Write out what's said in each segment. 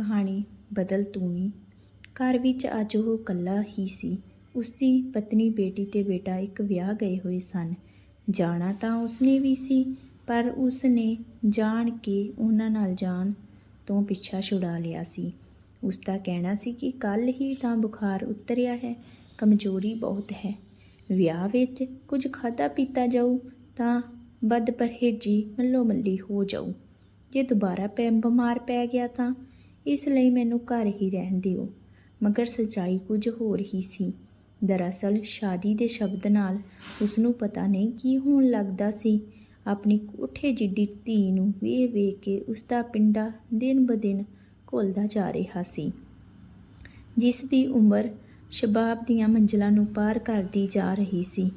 ਕਹਾਣੀ ਬਦਲ ਤੂੰ ਵੀ। ਘਰ ਵਿੱਚ ਅੱਜ ਉਹ ਇਕੱਲਾ ਹੀ ਸੀ। ਉਸਦੀ ਪਤਨੀ ਬੇਟੀ ਤੇ ਬੇਟਾ ਇੱਕ ਵਿਆਹ ਗਏ ਹੋਏ ਸਨ। ਜਾਣਾ ਤਾਂ ਉਸਨੇ ਵੀ ਸੀ, ਪਰ ਉਸਨੇ ਜਾਣ ਕੇ ਉਹਨਾਂ ਨਾਲ ਜਾਣ ਤੋਂ ਪਿੱਛਾ ਛੁਡਾ ਲਿਆ ਸੀ। ਉਸ ਦਾ ਕਹਿਣਾ ਸੀ ਕਿ ਕੱਲ ਹੀ ਤਾਂ ਬੁਖਾਰ ਉਤਰਿਆ ਹੈ, ਕਮਜ਼ੋਰੀ ਬਹੁਤ ਹੈ। ਵਿਆਹ ਵਿੱਚ ਕੁਝ ਖਾਧਾ ਪੀਤਾ ਜਾਊ ਤਾਂ ਬਦ ਪਰਹੇਜੀ ਮੱਲੋ ਮੱਲੀ ਹੋ ਜਾਊ। ਜੇ ਦੁਬਾਰਾ ਪੈ, ਬਿਮਾਰ ਪੈ ਗਿਆ ਤਾਂ ਇਸ ਲਈ ਮੈਨੂੰ ਘਰ ਹੀ ਰਹਿਣ ਦਿਓ। ਮਗਰ ਸੱਚਾਈ ਕੁਝ ਹੋਰ ਹੀ ਸੀ। ਦਰਅਸਲ ਸ਼ਾਦੀ ਦੇ ਸ਼ਬਦ ਨਾਲ ਉਸ ਨੂੰ ਪਤਾ ਨਹੀਂ ਕੀ ਹੋਣ ਲੱਗਦਾ ਸੀ। ਆਪਣੀ ਕੋਠੇ ਜਿੱਡੀ ਧੀ ਨੂੰ ਵੇਖ ਵੇਖ ਕੇ ਉਸ ਦਾ ਪਿੰਡਾ ਦਿਨ ਬ ਦਿਨ ਘੁਲਦਾ ਜਾ ਰਿਹਾ ਸੀ। ਜਿਸ ਦੀ ਉਮਰ ਸ਼ਬਾਬ ਦੀਆਂ ਮੰਜ਼ਲਾਂ ਨੂੰ ਪਾਰ ਕਰਦੀ ਜਾ ਰਹੀ ਸੀ।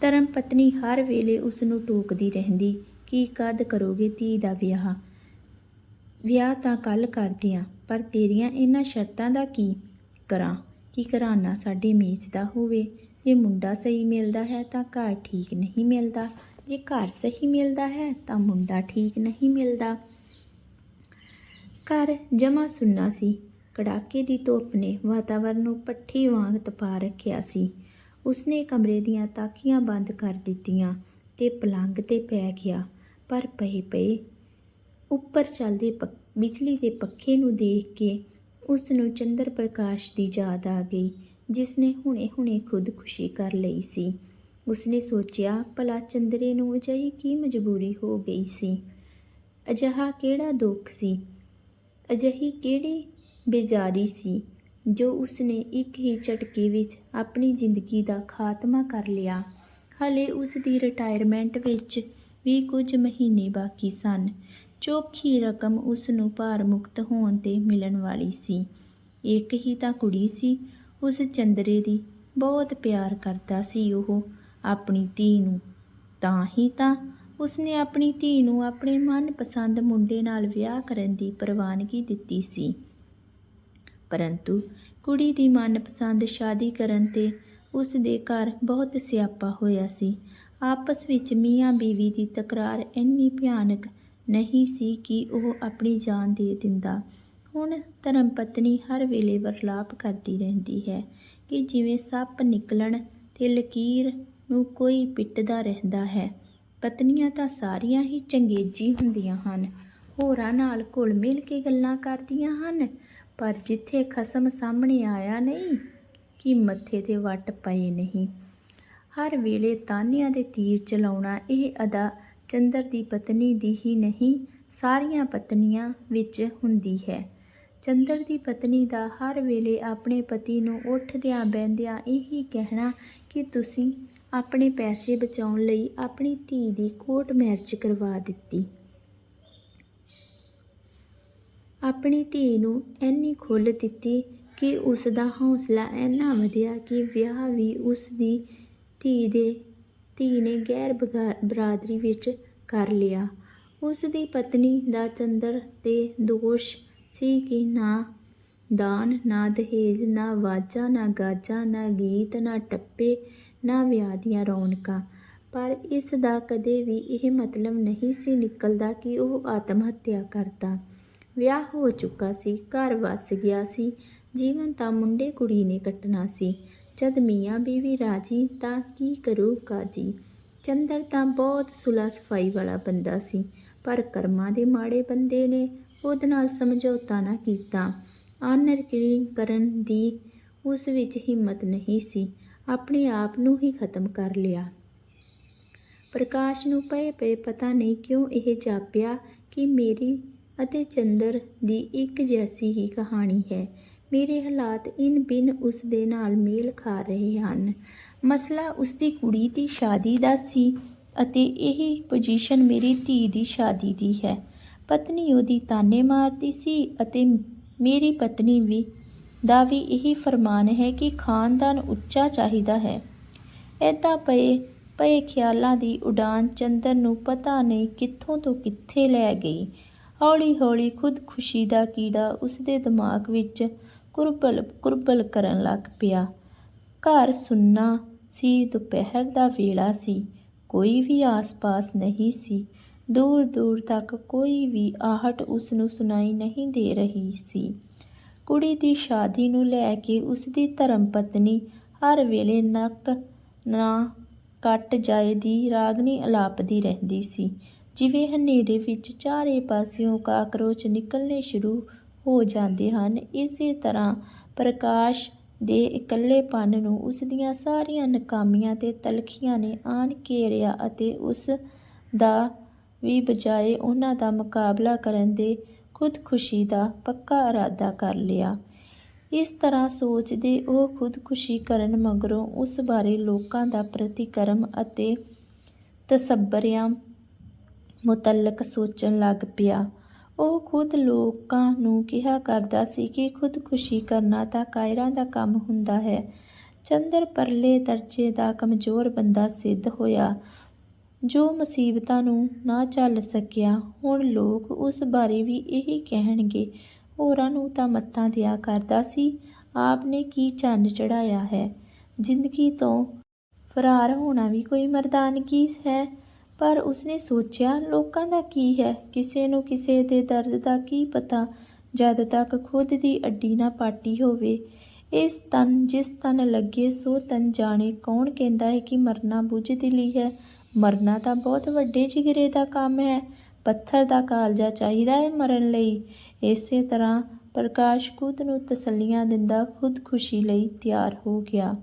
ਧਰਮ ਪਤਨੀ ਹਰ ਵੇਲੇ ਉਸ ਨੂੰ ਟੋਕਦੀ ਰਹਿੰਦੀ, ਕਿ ਕਦ ਕਰੋਗੇ ਧੀ ਦਾ ਵਿਆਹ? ਵਿਆਹ ਤਾਂ ਕੱਲ ਕਰਦੇ ਆ ਪਰ ਤੇਰੀਆਂ ਇਹਨਾਂ ਸ਼ਰਤਾਂ ਦਾ ਕੀ ਕਰਾਂ? ਕਿ ਘਰਾਨਾ ਸਾਡੇ ਮੇਚ ਦਾ ਹੋਵੇ? ਜੇ ਮੁੰਡਾ ਸਹੀ ਮਿਲਦਾ ਹੈ ਤਾਂ ਘਰ ਠੀਕ ਨਹੀਂ ਮਿਲਦਾ। ਜੇ ਘਰ ਸਹੀ ਮਿਲਦਾ ਹੈ ਤਾਂ ਮੁੰਡਾ ਠੀਕ ਨਹੀਂ ਮਿਲਦਾ। ਘਰ ਜਮਾ ਸੁੰਨਾ ਸੀ। ਕੜਾਕੇ ਦੀ ਧੁੱਪ ਨੇ ਵਾਤਾਵਰਨ ਨੂੰ ਪੱਠੀ ਵਾਂਗ ਤਪਾ ਰੱਖਿਆ ਸੀ। ਉਸਨੇ ਕਮਰੇ ਦੀਆਂ ਤਾਕੀਆਂ ਬੰਦ ਕਰ ਦਿੱਤੀਆਂ ਤੇ ਪਲੰਗ ਤੇ ਪੈ ਗਿਆ। ਪਰ ਪਏ ਪਏ ਉੱਪਰ ਚੱਲਦੇ ਪੱਕ- ਬਿਜਲੀ ਦੇ ਪੱਖੇ ਨੂੰ ਦੇਖ ਕੇ ਉਸ ਨੂੰ ਚੰਦਰ ਪ੍ਰਕਾਸ਼ ਦੀ ਯਾਦ ਆ ਗਈ ਜਿਸ ਨੇ ਹੁਣੇ-ਹੁਣੇ ਖੁਦਕੁਸ਼ੀ ਕਰ ਲਈ ਸੀ। ਉਸਨੇ ਸੋਚਿਆ, ਭਲਾ ਚੰਦਰੇ ਨੂੰ ਅਜਿਹੀ ਕੀ ਮਜਬੂਰੀ ਹੋ ਗਈ ਸੀ? ਅਜਿਹਾ ਕਿਹੜਾ ਦੁੱਖ ਸੀ? ਅਜਿਹੀ ਕਿਹੜੀ ਬੇਜ਼ਾਰੀ ਸੀ ਜੋ ਉਸਨੇ ਇੱਕ ਹੀ ਝਟਕੇ ਵਿੱਚ ਆਪਣੀ ਜ਼ਿੰਦਗੀ ਦਾ ਖਾਤਮਾ ਕਰ ਲਿਆ? ਹਲੇ ਉਸ ਦੀ ਰਿਟਾਇਰਮੈਂਟ ਵਿੱਚ ਵੀ ਕੁਝ ਮਹੀਨੇ ਬਾਕੀ ਸਨ। ਚੋਖੀ ਰਕਮ ਉਸ ਨੂੰ ਭਾਰ ਮੁਕਤ ਹੋਣ ਤੇ ਮਿਲਣ ਵਾਲੀ ਸੀ। ਇੱਕ ਹੀ ਤਾਂ ਕੁੜੀ ਸੀ। ਉਸ ਚੰਦਰੇ ਦੀ ਬਹੁਤ ਪਿਆਰ ਕਰਦਾ ਸੀ ਉਹ। ਆਪਣੀ ਧੀ ਨੂੰ ਤਾਂ ਹੀ ਤਾਂ ਉਸਨੇ ਆਪਣੀ ਧੀ ਨੂੰ ਆਪਣੇ ਮਨਪਸੰਦ ਮੁੰਡੇ ਨਾਲ ਵਿਆਹ ਕਰਨ ਦੀ ਪ੍ਰਵਾਨਗੀ ਦਿੱਤੀ ਸੀ। ਪਰੰਤੂ ਕੁੜੀ ਦੀ ਮਨਪਸੰਦ ਸ਼ਾਦੀ ਕਰਨ ਤੇ ਉਸ ਦੇ ਘਰ ਬਹੁਤ ਸਿਆਪਾ ਹੋਇਆ ਸੀ। ਆਪਸ ਵਿੱਚ ਮੀਆਂ ਬੀਵੀ ਦੀ ਤਕਰਾਰ ਇੰਨੀ ਭਿਆਨਕ ਨਹੀਂ ਸੀ ਕਿ ਉਹ ਆਪਣੀ ਜਾਨ ਦੇ ਦਿੰਦਾ। ਹੁਣ ਧਰਮ ਪਤਨੀ ਹਰ ਵੇਲੇ ਵਰਲਾਪ ਕਰਦੀ ਰਹਿੰਦੀ ਹੈ ਕਿ ਜਿਵੇਂ ਸੱਪ ਨਿਕਲਣ ਤੇ ਲਕੀਰ ਨੂੰ ਕੋਈ ਪਿੱਟਦਾ ਰਹਿੰਦਾ ਹੈ। ਪਤਨੀਆਂ ਤਾਂ ਸਾਰੀਆਂ ਹੀ ਚੰਗੇਜੀ ਹੁੰਦੀਆਂ ਹਨ, ਹੋਰਾਂ ਨਾਲ ਘੁਲ ਮਿਲ ਕੇ ਗੱਲਾਂ ਕਰਦੀਆਂ ਹਨ, ਪਰ ਜਿੱਥੇ ਖਸਮ ਸਾਹਮਣੇ ਆਇਆ ਨਹੀਂ, ਕਿ ਮੱਥੇ ਤੇ ਵੱਟ ਪਏ ਨਹੀਂ। ਹਰ ਵੇਲੇ ਤਾਨਿਆਂ ਦੇ ਤੀਰ ਚਲਾਉਣਾ ਇਹ ਅਦਾ ਚੰਦਰ ਦੀ ਪਤਨੀ ਦੀ ਹੀ ਨਹੀਂ, ਸਾਰੀਆਂ ਪਤਨੀਆਂ ਵਿੱਚ ਹੁੰਦੀ ਹੈ। ਚੰਦਰ ਦੀ ਪਤਨੀ ਦਾ ਹਰ ਵੇਲੇ ਆਪਣੇ ਪਤੀ ਨੂੰ ਉੱਠਦਿਆਂ ਬਹਿੰਦਿਆਂ ਇਹੀ ਕਹਿਣਾ ਕਿ ਤੁਸੀਂ ਆਪਣੇ ਪੈਸੇ ਬਚਾਉਣ ਲਈ ਆਪਣੀ ਧੀ ਦੀ ਕੋਰਟ ਮੈਰਿਜ ਕਰਵਾ ਦਿੱਤੀ। ਆਪਣੀ ਧੀ ਨੂੰ ਇੰਨੀ ਖੁੱਲ੍ਹ ਦਿੱਤੀ ਕਿ ਉਸ ਦਾ ਹੌਸਲਾ ਇੰਨਾ ਵਧਿਆ ਕਿ ਵਿਆਹ ਵੀ ਉਸ ਦੀ ਧੀ ਦੇ ਧੀ ਨੇ ਗੈਰ ਬਗਾ- ਬਰਾਦਰੀ ਵਿੱਚ ਕਰ ਲਿਆ। ਉਸ ਦੀ ਪਤਨੀ ਦਾ ਚੰਦਰ ਤੇ ਦੋਸ਼ ਸੀ ਕਿ ਨਾ ਦਾਨ, ਨਾ ਦਹੇਜ, ਨਾ ਵਾਜਾ, ਨਾ ਗਾਜਾ, ਨਾ ਗੀਤ, ਨਾ ਟੱਪੇ, ਨਾ ਵਿਆਹ ਦੀਆਂ ਰੌਣਕਾਂ। ਪਰ ਇਸ ਦਾ ਕਦੇ ਵੀ ਇਹ ਮਤਲਬ ਨਹੀਂ ਸੀ ਨਿਕਲਦਾ ਕਿ ਉਹ ਆਤਮ ਹੱਤਿਆ ਕਰਦਾ। ਵਿਆਹ ਹੋ ਚੁੱਕਾ ਸੀ, ਘਰ ਵਸ ਗਿਆ ਸੀ, ਜੀਵਨ ਤਾਂ ਮੁੰਡੇ ਕੁੜੀ ਨੇ ਕੱਟਣਾ ਸੀ। ਜਦ ਮੀਆਂ ਬੀਵੀ ਰਾਜੀ ਤਾਂ ਕੀ ਕਰੂਗਾ ਜੀ ਚੰਦਰ ਤਾਂ ਬਹੁਤ ਸੁਲਾ ਸਫ਼ਾਈ ਵਾਲਾ ਬੰਦਾ ਸੀ, ਪਰ ਕਰਮਾਂ ਦੇ ਮਾੜੇ ਬੰਦੇ ਨੇ ਉਹਦੇ ਨਾਲ ਸਮਝੌਤਾ ਨਾ ਕੀਤਾ। ਆਨਰ ਕਰਨ ਦੀ ਉਸ ਵਿੱਚ ਹਿੰਮਤ ਨਹੀਂ ਸੀ, ਆਪਣੇ ਆਪ ਨੂੰ ਹੀ ਖਤਮ ਕਰ ਲਿਆ। ਪ੍ਰਕਾਸ਼ ਨੂੰ ਪਏ ਪਏ ਪਤਾ ਨਹੀਂ ਕਿਉਂ ਇਹ ਜਾਪਿਆ ਕਿ ਮੇਰੀ ਅਤੇ ਚੰਦਰ ਦੀ ਇੱਕ ਜੈਸੀ ਹੀ ਕਹਾਣੀ ਹੈ। ਮੇਰੇ ਹਾਲਾਤ ਇਨ ਬਿਨ ਉਸ ਦੇ ਨਾਲ ਮੇਲ ਖਾ ਰਹੇ ਹਨ। ਮਸਲਾ ਉਸ ਦੀ ਕੁੜੀ ਦੀ ਸ਼ਾਦੀ ਦਾ ਸੀ ਅਤੇ ਇਹ ਪੋਜੀਸ਼ਨ ਮੇਰੀ ਧੀ ਦੀ ਸ਼ਾਦੀ ਦੀ ਹੈ। ਪਤਨੀ ਉਹਦੀ ਤਾਨੇ ਮਾਰਦੀ ਸੀ ਅਤੇ ਮੇਰੀ ਪਤਨੀ ਵੀ ਦਾ ਵੀ ਇਹੀ ਫਰਮਾਨ ਹੈ ਕਿ ਖਾਨਦਾਨ ਉੱਚਾ ਚਾਹੀਦਾ ਹੈ। ਐਦਾਂ ਪਏ ਪਏ ਖਿਆਲਾਂ ਦੀ ਉਡਾਨ ਚੰਦਰ ਨੂੰ ਪਤਾ ਨਹੀਂ ਕਿੱਥੋਂ ਤੋਂ ਕਿੱਥੇ ਲੈ ਗਈ। ਹੌਲੀ ਹੌਲੀ ਖੁਦਕੁਸ਼ੀ ਦਾ ਕੀੜਾ ਉਸਦੇ ਦਿਮਾਗ ਵਿੱਚ ਕੁਰਬਲ ਕੁਰਬਲ ਕਰਨ ਲੱਗ ਪਿਆ। ਘਰ ਸੁੰਨਾ ਸੀ, ਦੁਪਹਿਰ ਦਾ ਵੇਲਾ ਸੀ, ਕੋਈ ਵੀ ਆਸ-ਪਾਸ ਨਹੀਂ ਸੀ। ਦੂਰ ਦੂਰ ਤੱਕ ਕੋਈ ਵੀ ਆਹਟ ਉਸ ਨੂੰ ਸੁਣਾਈ ਨਹੀਂ ਦੇ ਰਹੀ ਸੀ। ਕੁੜੀ ਦੀ ਸ਼ਾਦੀ ਨੂੰ ਲੈ ਕੇ ਉਸ ਦੀ ਧਰਮ ਪਤਨੀ ਹਰ ਵੇਲੇ ਨੱਕ ਨਾ ਕੱਟ ਜਾਏ ਦੀ ਰਾਗਨੀ ਅਲਾਪਦੀ ਰਹਿੰਦੀ ਸੀ। ਜਿਵੇਂ ਹਨੇਰੇ ਵਿੱਚ ਚਾਰੇ ਪਾਸਿਓਂ ਕਾਕਰੋਚ ਨਿਕਲਣੇ ਸ਼ੁਰੂ ਹੋ ਜਾਂਦੇ ਹਨ। ਇਸੇ ਤਰ੍ਹਾਂ ਪ੍ਰਕਾਸ਼ ਦੇ ਇਕੱਲੇਪਨ ਨੂੰ ਉਸ ਦੀਆਂ ਸਾਰੀਆਂ ਨਕਾਮੀਆਂ ਤੇ ਤਲਖੀਆਂ ਨੇ ਆਣ ਘੇਰਿਆ ਅਤੇ ਉਸ ਦਾ ਵੀ ਬਜਾਏ ਉਹਨਾਂ ਦਾ ਮੁਕਾਬਲਾ ਕਰਨ ਦੇ ਖੁਦਕੁਸ਼ੀ ਦਾ ਪੱਕਾ ਇਰਾਦਾ ਕਰ ਲਿਆ। ਇਸ ਤਰ੍ਹਾਂ ਸੋਚਦੇ ਉਹ ਖੁਦਕੁਸ਼ੀ ਕਰਨ ਮਗਰੋਂ ਉਸ ਬਾਰੇ ਲੋਕਾਂ ਦਾ ਪ੍ਰਤੀਕਰਮ ਅਤੇ ਤਸੱਬਰਿਆਂ ਮੁਤਲਕ ਸੋਚਣ ਲੱਗ ਪਿਆ। ਉਹ ਖੁਦ ਲੋਕਾਂ ਨੂੰ ਕਿਹਾ ਕਰਦਾ ਸੀ ਕਿ ਖੁਦਕੁਸ਼ੀ ਕਰਨਾ ਤਾਂ ਕਾਇਰਾਂ ਦਾ ਕੰਮ ਹੁੰਦਾ ਹੈ। ਚੰਦਰ ਪਰਲੇ ਦਰਜੇ ਦਾ ਕਮਜ਼ੋਰ ਬੰਦਾ ਸਿੱਧ ਹੋਇਆ, ਜੋ ਮੁਸੀਬਤਾਂ ਨੂੰ ਨਾ ਝੱਲ ਸਕਿਆ। ਹੁਣ ਲੋਕ ਉਸ ਬਾਰੇ ਵੀ ਇਹੀ ਕਹਿਣਗੇ, ਹੋਰਾਂ ਨੂੰ ਤਾਂ ਮੱਤਾਂ ਦਿਆ ਕਰਦਾ ਸੀ, ਆਪ ਨੇ ਕੀ ਚੰਨ ਚੜਾਇਆ ਹੈ? ਜ਼ਿੰਦਗੀ ਤੋਂ ਫਰਾਰ ਹੋਣਾ ਵੀ ਕੋਈ ਮਰਦਾਨਗੀ ਹੈ? ਪਰ ਉਸਨੇ ਸੋਚਿਆ, ਲੋਕਾਂ ਦਾ ਕੀ ਹੈ? ਕਿਸੇ ਨੂੰ ਕਿਸੇ ਦੇ ਦਰਦ ਦਾ ਕੀ ਪਤਾ? ਜਦ ਤੱਕ ਖੁਦ ਦੀ ਅੱਡੀ ਨਾ ਪਾਟੀ ਹੋਵੇ। ਇਸ ਤਨ, ਜਿਸ ਤਨ ਲੱਗੇ, ਸੋ ਤਨ ਜਾਣੇ। ਕੌਣ ਕਹਿੰਦਾ ਹੈ ਕਿ ਮਰਨਾ ਬੁੱਝ ਦਿਲੀ ਹੈ? ਮਰਨਾ ਤਾਂ ਬਹੁਤ ਵੱਡੇ ਜਿਗਰੇ ਦਾ ਕੰਮ ਹੈ। ਪੱਥਰ ਦਾ ਕਾਲਜਾ ਚਾਹੀਦਾ ਹੈ ਮਰਨ ਲਈ। ਇਸੇ ਤਰ੍ਹਾਂ ਪ੍ਰਕਾਸ਼ ਖੁਦ ਨੂੰ ਤਸੱਲੀਆਂ ਦਿੰਦਾ, ਖੁਦ ਖੁਸ਼ੀ ਲਈ ਤਿਆਰ ਹੋ ਗਿਆ।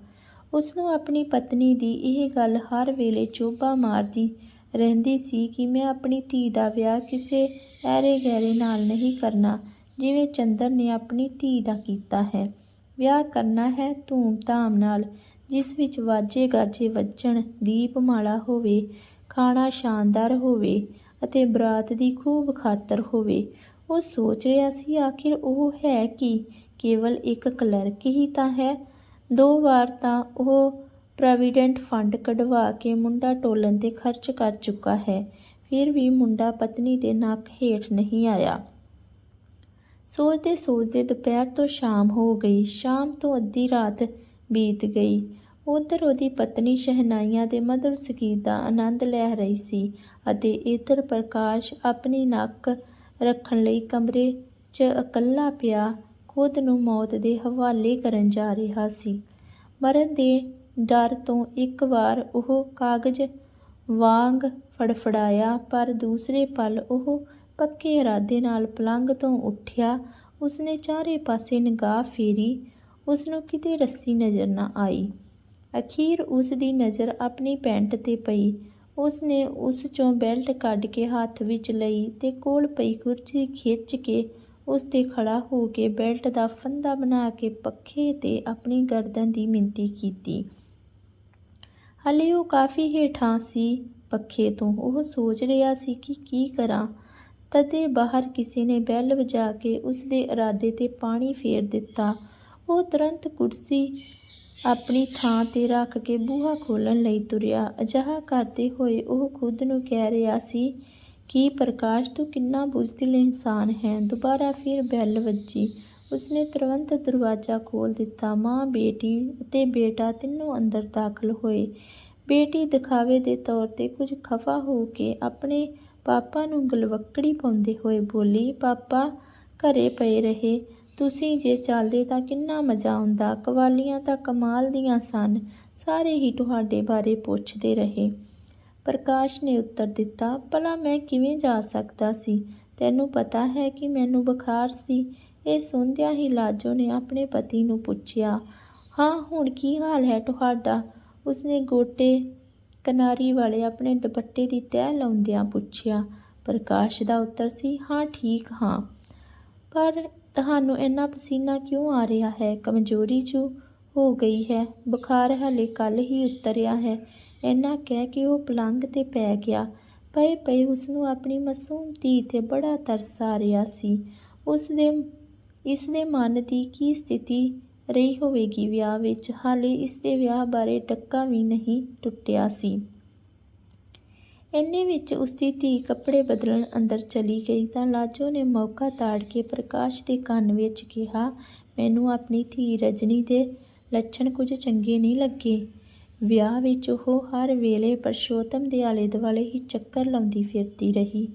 ਉਸ ਨੂੰ ਆਪਣੀ ਪਤਨੀ ਦੀ ਇਹ ਗੱਲ ਹਰ ਵੇਲੇ ਚੋਭਾ ਮਾਰਦੀ ਰਹਿੰਦੀ ਸੀ ਕਿ ਮੈਂ ਆਪਣੀ ਧੀ ਦਾ ਵਿਆਹ ਕਿਸੇ ਐਰੇ ਗਹਿਰੇ ਨਾਲ ਨਹੀਂ ਕਰਨਾ, ਜਿਵੇਂ ਚੰਦਰ ਨੇ ਆਪਣੀ ਧੀ ਦਾ ਕੀਤਾ ਹੈ। ਵਿਆਹ ਕਰਨਾ ਹੈ ਧੂਮ-ਧਾਮ ਨਾਲ, ਜਿਸ ਵਿੱਚ ਵਾਜੇ ਗਾਜੇ ਵੱਜਣ, ਦੀਪਮਾਲਾ ਹੋਵੇ, ਖਾਣਾ ਸ਼ਾਨਦਾਰ ਹੋਵੇ ਅਤੇ ਬਰਾਤ ਦੀ ਖੂਬ ਖਾਤਰ ਹੋਵੇ। ਉਹ ਸੋਚ ਰਿਹਾ ਸੀ, ਆਖਿਰ ਉਹ ਹੈ ਕਿ? ਕੇਵਲ ਇੱਕ ਕਲਰਕ ਹੀ ਤਾਂ ਹੈ? ਦੋ ਵਾਰ ਤਾਂ ਉਹ ਪ੍ਰੋਵੀਡੈਂਟ ਫੰਡ ਕਢਵਾ ਕੇ ਮੁੰਡਾ ਟੋਲਣ ਤੇ ਖਰਚ ਕਰ ਚੁੱਕਾ ਹੈ। ਫਿਰ ਵੀ ਮੁੰਡਾ ਪਤਨੀ ਦੇ ਨੱਕ ਹੇਠ ਨਹੀਂ ਆਇਆ। ਸੋਚਦੇ ਸੋਚਦੇ ਦੁਪਹਿਰ ਤੋਂ ਸ਼ਾਮ ਹੋ ਗਈ। ਸ਼ਾਮ ਤੋਂ ਅੱਧੀ ਰਾਤ ਬੀਤ ਗਈ। ਉਧਰ ਉਹਦੀ ਪਤਨੀ ਸ਼ਹਿਨਾਈਆਂ ਦੇ ਮਧੁਰ ਸੰਗੀਤ ਦਾ ਆਨੰਦ ਲੈ ਰਹੀ ਸੀ ਅਤੇ ਇਧਰ ਪ੍ਰਕਾਸ਼ ਆਪਣੀ ਨੱਕ ਰੱਖਣ ਲਈ ਕਮਰੇ 'ਚ ਇਕੱਲਾ ਪਿਆ, ਖੁਦ ਨੂੰ ਮੌਤ ਦੇ ਹਵਾਲੇ ਕਰਨ ਜਾ ਰਿਹਾ ਸੀ। ਮਰਨ ਦੇ ਡਰ ਤੋਂ ਇੱਕ ਵਾਰ ਉਹ ਕਾਗਜ਼ ਵਾਂਗ ਫੜਫੜਾਇਆ, ਪਰ ਦੂਸਰੇ ਪਲ ਉਹ ਪੱਕੇ ਇਰਾਦੇ ਨਾਲ ਪਲੰਗ ਤੋਂ ਉੱਠਿਆ। ਉਸਨੇ ਚਾਰੇ ਪਾਸੇ ਨਿਗਾਹ ਫੇਰੀ। ਉਸ ਨੂੰ ਕਿਤੇ ਰੱਸੀ ਨਜ਼ਰ ਨਾ ਆਈ। ਅਖੀਰ ਉਸ ਦੀ ਨਜ਼ਰ ਆਪਣੀ ਪੈਂਟ ਤੇ ਪਈ। ਉਸ ਨੇ ਉਸ ਚੋਂ ਬੈਲਟ ਕੱਢ ਕੇ ਹੱਥ ਵਿੱਚ ਲਈ ਤੇ ਕੋਲ ਪਈ ਕੁਰਸੀ ਖਿੱਚ ਕੇ ਉਸ ਤੇ ਖੜਾ ਹੋ ਕੇ ਬੈਲਟ ਦਾ ਫੰਦਾ ਬਣਾ ਕੇ ਪੱਖੇ ਤੇ ਆਪਣੀ ਗਰਦਨ ਦੀ ਮਿੰਤੀ ਕੀਤੀ। ਹਲੇ ਉਹ ਕਾਫੀ ਹੇਠਾਂ ਸੀ ਪੱਖੇ ਤੋਂ। ਉਹ ਸੋਚ ਰਿਹਾ ਸੀ ਕਿ ਕੀ ਕਰਾਂ। ਤਦੇ ਬਾਹਰ ਕਿਸੇ ਨੇ ਬੈਲ ਵਜਾ ਕੇ ਉਸ ਦੇ ਇਰਾਦੇ ਤੇ ਪਾਣੀ ਫੇਰ ਦਿੱਤਾ। ਉਹ ਤੁਰੰਤ ਕੁਰਸੀ ਆਪਣੀ ਥਾਂ ਤੇ ਰੱਖ ਕੇ ਬੂਹਾ ਖੋਲਣ ਲਈ ਤੁਰਿਆ। ਅਜਿਹਾ ਕਰਦੇ ਹੋਏ ਉਹ ਖੁਦ ਨੂੰ ਕਹਿ ਰਿਹਾ ਸੀ ਕਿ, ਪ੍ਰਕਾਸ਼, ਤੂੰ ਕਿੰਨਾ ਬੁਜ਼ਦਿਲ ਇਨਸਾਨ ਹੈ। ਦੁਬਾਰਾ ਫਿਰ ਬੈਲ ਵੱਜੀ। ਉਸਨੇ ਤੁਰੰਤ ਦਰਵਾਜ਼ਾ ਖੋਲ ਦਿੱਤਾ। ਮਾਂ, ਬੇਟੀ ਅਤੇ ਬੇਟਾ ਤਿੰਨੋਂ ਅੰਦਰ ਦਾਖਲ ਹੋਏ। ਬੇਟੀ ਦਿਖਾਵੇ ਦੇ ਤੌਰ ਤੇ ਕੁਝ ਖਫਾ ਹੋ ਕੇ ਆਪਣੇ ਪਾਪਾ ਨੂੰ ਗਲਵੱਕੜੀ ਪਾਉਂਦੇ ਹੋਏ ਬੋਲੀ, ਪਾਪਾ, ਘਰੇ ਪਏ ਰਹੇ। ਤੁਸੀਂ ਜੇ ਚੱਲਦੇ ਤਾਂ ਕਿੰਨਾ ਮਜ਼ਾ ਆਉਂਦਾ। ਕਵਾਲੀਆਂ ਤਾਂ ਕਮਾਲ ਦੀਆਂ ਸਨ। ਸਾਰੇ ਹੀ ਤੁਹਾਡੇ ਬਾਰੇ ਪੁੱਛਦੇ ਰਹੇ। ਪ੍ਰਕਾਸ਼ ਨੇ ਉੱਤਰ ਦਿੱਤਾ, ਭਲਾ ਮੈਂ ਕਿਵੇਂ ਜਾ ਸਕਦਾ ਸੀ? ਤੈਨੂੰ ਪਤਾ ਹੈ ਕਿ ਮੈਨੂੰ ਬੁਖਾਰ ਸੀ। ਇਹ ਸੁਣਦਿਆਂ ਹੀ ਲਾਜੋ ਨੇ ਆਪਣੇ ਪਤੀ ਨੂੰ ਪੁੱਛਿਆ, ਹਾਂ, ਹੁਣ ਕੀ ਹਾਲ ਹੈ ਤੁਹਾਡਾ? ਉਸਨੇ ਗੋਟੇ ਕਿਨਾਰੀ ਵਾਲੇ ਆਪਣੇ ਦੁਪੱਟੇ ਦੀ ਤਹਿ ਲਾਉਂਦਿਆਂ ਪੁੱਛਿਆ, ਪ੍ਰਕਾਸ਼ ਦਾ ਉੱਤਰ ਸੀ, ਹਾਂ, ਠੀਕ, ਹਾਂ। ਪਰ ਤੁਹਾਨੂੰ ਇੰਨਾ ਪਸੀਨਾ ਕਿਉਂ ਆ ਰਿਹਾ ਹੈ? ਕਮਜ਼ੋਰੀ 'ਚੋਂ ਹੋ ਗਈ ਹੈ। ਬੁਖਾਰ ਹਲੇ ਕੱਲ ਹੀ ਉਤਰਿਆ ਹੈ। ਇੰਨਾ ਕਹਿ ਕੇ ਉਹ ਪਲੰਗ ਤੇ ਪੈ ਗਿਆ। ਪਏ ਪਏ ਉਸ ਨੂੰ ਆਪਣੀ ਮਾਸੂਮ ਧੀ ਤੇ ਬੜਾ ਤਰਸ ਆ ਰਿਹਾ ਸੀ। ਉਸ ਦੇ ਇਸ ਦੇ ਮਨ ਦੀ ਕੀ ਸਥਿਤੀ ਰਹੀ ਹੋਵੇਗੀ ਵਿਆਹ ਵਿੱਚ। ਹਾਲੇ ਇਸ ਦੇ ਵਿਆਹ ਬਾਰੇ ਟੱਕਾ ਵੀ ਨਹੀਂ ਟੁੱਟਿਆ ਸੀ। ਇੰਨੇ ਵਿੱਚ ਉਸ ਦੀ ਧੀ ਕੱਪੜੇ ਬਦਲਣ ਅੰਦਰ ਚਲੀ ਗਈ ਤਾਂ ਲਾਜੋ ਨੇ ਮੌਕਾ ਤਾੜ ਕੇ ਪ੍ਰਕਾਸ਼ ਦੇ ਕੰਨ ਵਿੱਚ ਕਿਹਾ, ਮੈਨੂੰ ਆਪਣੀ ਧੀ ਰਜਨੀ ਦੇ ਲੱਛਣ ਕੁਝ ਚੰਗੇ ਨਹੀਂ ਲੱਗੇ। ਵਿਆਹ ਵਿੱਚ ਉਹ ਹਰ ਵੇਲੇ ਪਰਸ਼ੋਤਮ ਦੇ ਆਲੇ ਦੁਆਲੇ ਹੀ ਚੱਕਰ ਲਾਉਂਦੀ ਫਿਰਦੀ ਰਹੀ।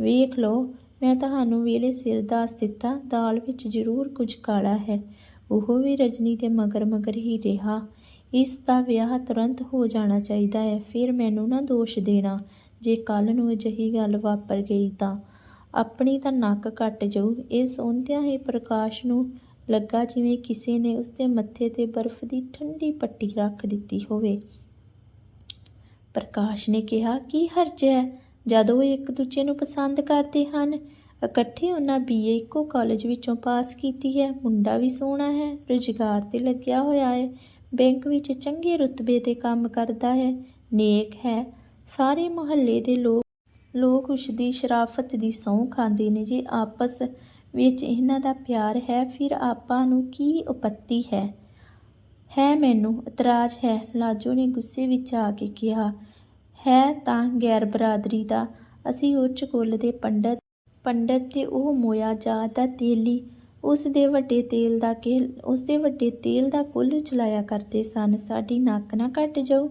ਵੇਖ ਲਓ, ਮੈਂ ਤੁਹਾਨੂੰ ਵੇਲੇ ਸਿਰ ਦੱਸ ਦਿੱਤਾ, ਦਾਲ ਵਿੱਚ ਜ਼ਰੂਰ ਕੁਝ ਕਾਲਾ ਹੈ। ਉਹ ਵੀ ਰਜਨੀ ਦੇ ਮਗਰ ਮਗਰ ਹੀ ਰਿਹਾ। ਇਸ ਦਾ ਵਿਆਹ ਤੁਰੰਤ ਹੋ ਜਾਣਾ ਚਾਹੀਦਾ ਹੈ। ਫਿਰ ਮੈਨੂੰ ਨਾ ਦੋਸ਼ ਦੇਣਾ, ਜੇ ਕੱਲ੍ਹ ਨੂੰ ਅਜਿਹੀ ਗੱਲ ਵਾਪਰ ਗਈ ਤਾਂ। ਆਪਣੀ ਤਾਂ ਨੱਕ ਕੱਟ ਜਾਊ। ਇਹ ਸੁਣਦਿਆਂ ਹੀ ਪ੍ਰਕਾਸ਼ ਨੂੰ ਲੱਗਾ ਜਿਵੇਂ ਕਿਸੇ ਨੇ ਉਸਦੇ ਮੱਥੇ ਤੇ ਬਰਫ਼ ਦੀ ਠੰਡੀ ਪੱਟੀ ਰੱਖ ਦਿੱਤੀ ਹੋਵੇ। ਪ੍ਰਕਾਸ਼ ਨੇ ਕਿਹਾ, ਕੀ ਹਰਜ ਹੈ? ਜਦੋਂ ਉਹ ਇੱਕ ਦੂਜੇ ਨੂੰ ਪਸੰਦ ਕਰਦੇ ਹਨ ਇਕੱਠੇ ਉਹਨਾਂ ਬੀਏ ਇੱਕੋ ਕਾਲਜ ਵਿੱਚੋਂ ਪਾਸ ਕੀਤੀ ਹੈ। ਮੁੰਡਾ ਵੀ ਸੋਹਣਾ ਹੈ, ਰੁਜ਼ਗਾਰ ਤੇ ਲੱਗਿਆ ਹੋਇਆ ਹੈ। ਬੈਂਕ ਵਿੱਚ ਚੰਗੇ ਰੁਤਬੇ ਤੇ ਕੰਮ ਕਰਦਾ ਹੈ। ਨੇਕ ਹੈ। ਸਾਰੇ ਮੁਹੱਲੇ ਦੇ ਲੋਕ ਲੋਕ ਉਸ ਦੀ ਸ਼ਰਾਫਤ ਦੀ ਸਹੁੰ ਖਾਂਦੇ ਨੇ। ਜੇ ਆਪਸ ਵਿੱਚ ਇਹਨਾਂ ਦਾ ਪਿਆਰ ਹੈ, ਫਿਰ ਆਪਾਂ ਨੂੰ ਕੀ ਉਪੱਤੀ ਹੈ? ਹੈ ਮੈਨੂੰ, ਇਤਰਾਜ਼ ਹੈ। ਲਾਜੋ ਨੇ ਗੁੱਸੇ ਵਿੱਚ ਆ ਕੇ ਕਿਹਾ, ਹੈ ਤਾਂ ਗੈਰ ਬਰਾਦਰੀ ਦਾ। ਅਸੀਂ ਉੱਚ ਕੁੱਲ ਦੇ ਪੰਡਤ ਪੰਡਤ ਤੇ ਉਹ ਮੋਇਆ ਜਾਤ ਦਾ ਤੇਲੀ। ਉਸ ਦੇ ਵੱਡੇ ਤੇਲ ਦਾ ਕਿ, ਉਸ ਦੇ ਵੱਡੇ ਤੇਲ ਦਾ ਕੁੱਲ ਚਲਾਇਆ ਕਰਦੇ ਸਨ। ਸਾਡੀ ਨੱਕ ਨਾ ਕੱਟ ਜਾਊ।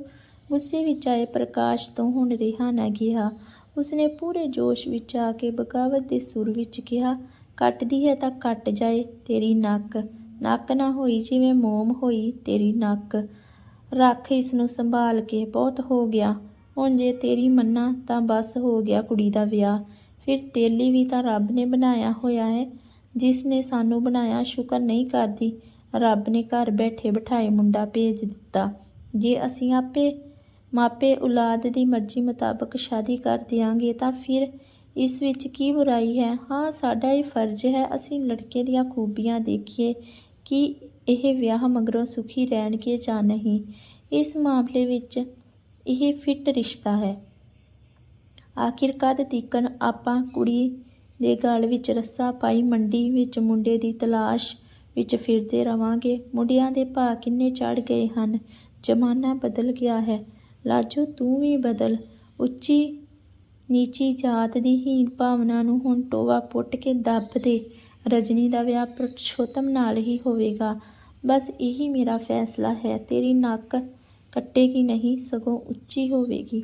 ਗੁੱਸੇ ਵਿੱਚ ਆਏ ਪ੍ਰਕਾਸ਼ ਤੋਂ ਹੁਣ ਰਿਹਾ ਨਾ ਗਿਆ। ਉਸਨੇ ਪੂਰੇ ਜੋਸ਼ ਵਿੱਚ ਆ ਕੇ ਬਗਾਵਤ ਦੇ ਸੁਰ ਵਿੱਚ ਕਿਹਾ, ਕੱਟਦੀ ਹੈ ਤਾਂ ਕੱਟ ਜਾਏ ਤੇਰੀ ਨੱਕ। ਨੱਕ ਨਾ ਹੋਈ ਜਿਵੇਂ ਮੋਮ ਹੋਈ ਤੇਰੀ ਨੱਕ। ਰੱਖ ਇਸ ਨੂੰ ਸੰਭਾਲ ਕੇ, ਬਹੁਤ ਹੋ ਗਿਆ। ਹੁਣ ਜੇ ਤੇਰੀ ਮੰਨਾ ਤਾਂ ਬਸ ਹੋ ਗਿਆ ਕੁੜੀ ਦਾ ਵਿਆਹ। ਫਿਰ ਤੇਲੀ ਵੀ ਤਾਂ ਰੱਬ ਨੇ ਬਣਾਇਆ ਹੋਇਆ ਹੈ, ਜਿਸ ਨੇ ਸਾਨੂੰ ਬਣਾਇਆ ਸ਼ੁਕਰ ਨਹੀਂ ਕਰਦੀ। ਰੱਬ ਨੇ ਘਰ ਬੈਠੇ ਬਿਠਾਏ ਮੁੰਡਾ ਭੇਜ ਦਿੱਤਾ। ਜੇ ਅਸੀਂ ਆਪੇ ਮਾਪੇ ਔਲਾਦ ਦੀ ਮਰਜ਼ੀ ਮੁਤਾਬਕ ਸ਼ਾਦੀ ਕਰ ਦਿਆਂਗੇ ਤਾਂ ਫਿਰ ਇਸ ਵਿੱਚ ਕੀ ਬੁਰਾਈ ਹੈ? ਹਾਂ, ਸਾਡਾ ਇਹ ਫਰਜ਼ ਹੈ, ਅਸੀਂ ਲੜਕੇ ਦੀਆਂ ਖੂਬੀਆਂ ਦੇਖੀਏ ਕਿ ਇਹ ਵਿਆਹ ਮਗਰੋਂ ਸੁਖੀ ਰਹਿਣਗੇ ਜਾਂ ਨਹੀਂ। ਇਸ ਮਾਮਲੇ ਵਿੱਚ ਇਹ ਫਿੱਟ ਰਿਸ਼ਤਾ ਹੈ। ਆਖਿਰ ਕਦ ਤੀਕਣ ਆਪਾਂ ਕੁੜੀ ਦੇ ਗਲ ਵਿੱਚ ਰੱਸਾ ਪਾਈ ਮੰਡੀ ਵਿੱਚ ਮੁੰਡੇ ਦੀ ਤਲਾਸ਼ ਵਿੱਚ ਫਿਰਦੇ ਰਵਾਂਗੇ। ਮੁੰਡਿਆਂ ਦੇ ਭਾਅ ਕਿੰਨੇ ਚੜ ਗਏ ਹਨ। ਜ਼ਮਾਨਾ ਬਦਲ ਗਿਆ ਹੈ। ਲਾਜੋ, ਤੂੰ ਵੀ ਬਦਲ। ਉੱਚੀ, ਨੀਚੀ ਜਾਤ ਦੀ ਹੀਨ ਭਾਵਨਾ ਨੂੰ ਹੁਣ ਟੋਵਾ ਪੁੱਟ ਕੇ ਦੱਬ ਦੇ। ਰਜਨੀ ਦਾ ਵਿਆਹ ਪੁਰਸ਼ੋਤਮ ਨਾਲ ਹੀ ਹੋਵੇਗਾ। ਬਸ ਇਹੀ ਮੇਰਾ ਫੈਸਲਾ ਹੈ। ਤੇਰੀ ਨੱਕ ਕੱਟੇਗੀ ਨਹੀਂ, ਸਗੋਂ ਉੱਚੀ ਹੋਵੇਗੀ।